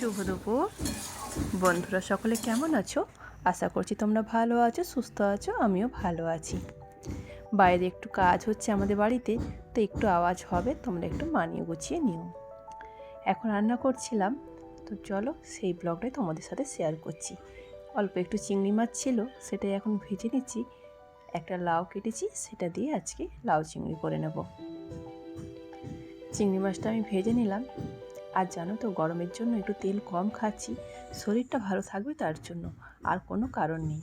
শুভ দুপুর। বন্ধুরা, সকলে কেমন আছো? আশা করছি তোমরা ভালো আছো, সুস্থ আছো, আমিও ভালো আছি। বাইরে একটু কাজ হচ্ছে আমাদের বাড়িতে, তো একটু আওয়াজ হবে, তোমরা একটু মানিয়ে গুছিয়ে নিও। এখন রান্না করছিলাম, তো চলো সেই ব্লগটাই তোমাদের সাথে শেয়ার করছি। অল্প একটু চিংড়ি মাছ ছিল, সেটাই এখন ভেজে নিচ্ছি। একটা লাউ কেটেছি, সেটা দিয়ে আজকে লাউ চিংড়ি করে নেব। চিংড়ি মাছটা আমি ভেজে নিলাম আর জানো তো, গরমের জন্য একটু তেল কম খাচ্ছি। শরীরটা ভালো থাকবে তার জন্য, আর কোনো কারণ নেই।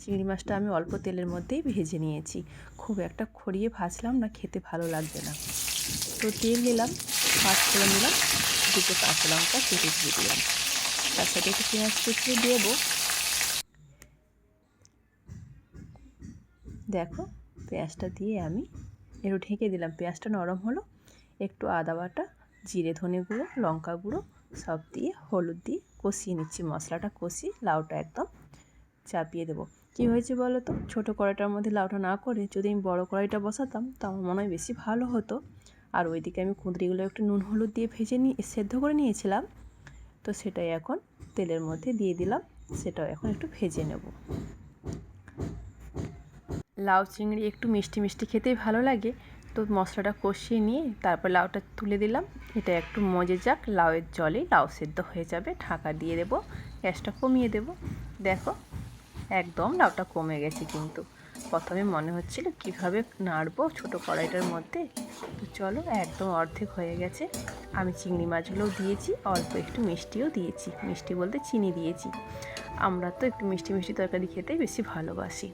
চিংড়ি মাছটা আমি অল্প তেলের মধ্যেই ভেজে নিয়েছি। খুব একটা খড়িয়ে ভাজলাম না, খেতে ভালো লাগবে না। তো তেল নিলাম, পাঁচ করে নিলাম, দুটো কাঁচা লঙ্কা কেটে দিয়ে দিলাম। তার সাথে একটু পেঁয়াজ কুচিয়ে দেবো। দেখো, পেঁয়াজটা দিয়ে আমি একটু ঢেকে দিলাম। পেঁয়াজটা নরম হলো, একটু আদা বাটা জিরে ধনে গুঁড়ো, লঙ্কা গুঁড়ো, সব দিয়ে হলুদ দিয়ে কষিয়ে নিচ্ছি। মশলাটা কষিয়ে লাউটা একদম চাপিয়ে দেবো। কী হয়েছে বলো তো? ছোটো কড়াইটার মধ্যে লাউটা না করে যদি আমি বড়ো কড়াইটা বসাতাম, তো আমার মনে হয় বেশি ভালো হতো। আর ওইদিকে আমি কুঁদরিগুলো একটু নুন হলুদ দিয়ে ভেজে নিয়ে সেদ্ধ করে নিয়েছিলাম। তো সেটাই এখন তেলের মধ্যে দিয়ে দিলাম, সেটাও এখন একটু ভেজে নেব। লাউ চিংড়ি একটু মিষ্টি মিষ্টি খেতেই ভালো লাগে। তো মশলাটা কষিয়ে নিয়ে তারপর লাউটা তুলে দিলাম। এটা একটু মজে যাক, লাউয়ের জলে লাউ সেদ্ধ হয়ে যাবে। ঢাকা দিয়ে দেবো, গ্যাসটা কমিয়ে দেব। দেখো, একদম লাউটা কমে গেছে কিন্তু। প্রথমে মনে হচ্ছিল কীভাবে নাড়বো ছোটো কড়াইটার মধ্যে। তো চলো, একদম অর্ধেক হয়ে গেছে। আমি চিংড়ি মাছগুলোও দিয়েছি, অল্প একটু মিষ্টিও দিয়েছি। মিষ্টি বলতে চিনি দিয়েছি। আমরা তো একটু মিষ্টি মিষ্টি তরকারি খেতেই বেশি ভালোবাসি।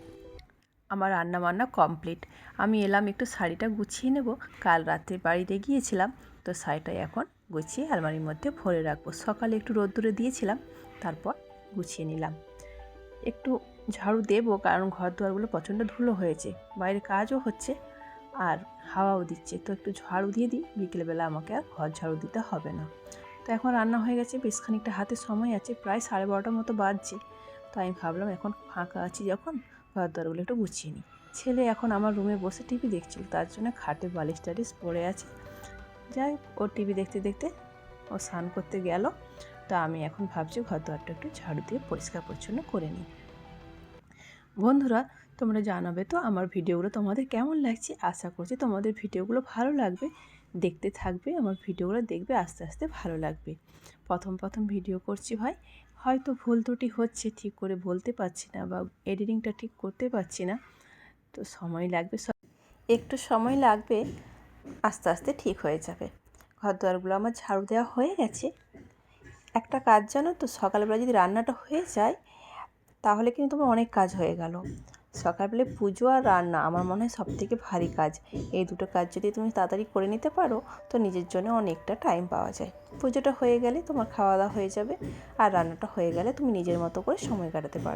আমার রান্না বান্না কমপ্লিট। আমি এলাম একটু শাড়িটা গুছিয়ে নেব। কাল রাত্রে বাড়িতে গিয়েছিলাম, তো শাড়িটা এখন গুছিয়ে আলমারির মধ্যে ভরে রাখব। সকালে একটু রোদ্দুরে দিয়েছিলাম, তারপর গুছিয়ে নিলাম। একটু ঝাড়ু দেবো, কারণ ঘর দুয়ারগুলো প্রচণ্ড ধুলো হয়েছে। বাইরে কাজও হচ্ছে আর হাওয়াও দিচ্ছে, তো একটু ঝাড়ু দিয়ে দিই। বিকেলবেলা আমাকে আর ঘর ঝাড়ু দিতে হবে না। তো এখন রান্না হয়ে গেছে, বেশ খানিকটা হাতে সময় আছে, প্রায় সাড়ে বারোটার মতো বাজছে। তো আমি ভাবলাম এখন ফাঁকা আছি যখন ঘর দরগুলো একটু গুছিয়ে নিই ছেলে এখন আমার রুমে বসে টিভি দেখছিল, তার জন্য খাটে বালিশ টালিশ পড়ে আছে। যাই ও টিভি দেখতে দেখতে ও স্নান করতে গেল। তা আমি এখন ভাবছি ঘর দরটা একটু ঝাড়ু দিয়ে পরিষ্কার পরিচ্ছন্ন করে নিই বন্ধুরা, তোমরা জানাবে তো আমার ভিডিওগুলো তোমাদের কেমন লাগছে? আশা করছি তোমাদের ভিডিওগুলো ভালো লাগবে। দেখতে থাকবে, আমার ভিডিওগুলো দেখবে, আস্তে আস্তে ভালো লাগবে। প্রথম প্রথম ভিডিও করছি ভাই, হয়তো ভুল ত্রুটি হচ্ছে, ঠিক করে বলতে পারছি না বা এডিটিংটা ঠিক করতে পারছি না। তো সময় লাগবে একটু সময় লাগবে, আস্তে আস্তে ঠিক হয়ে যাবে। ঘর দুয়ারগুলো আমার ঝাড়ু দেওয়া হয়ে গেছে। একটা কাজ জানো তো, সকালবেলা যদি রান্নাটা হয়ে যায়, তাহলে কিন্তু তোমার অনেক কাজ হয়ে গেল। সকালবেলা পুজো আর রান্না আমার মনে হয় সব থেকে ভারী কাজ। এই দুটো কাজ যদি তুমি তাড়াতাড়ি করে নিতে পারো, তো নিজের জন্য অনেকটা টাইম পাওয়া যায়। পুজোটা হয়ে গেলে তোমার খাওয়া দাওয়া হয়ে যাবে, আর রান্নাটা হয়ে গেলে তুমি নিজের মতো করে সময় কাটাতে পারবে।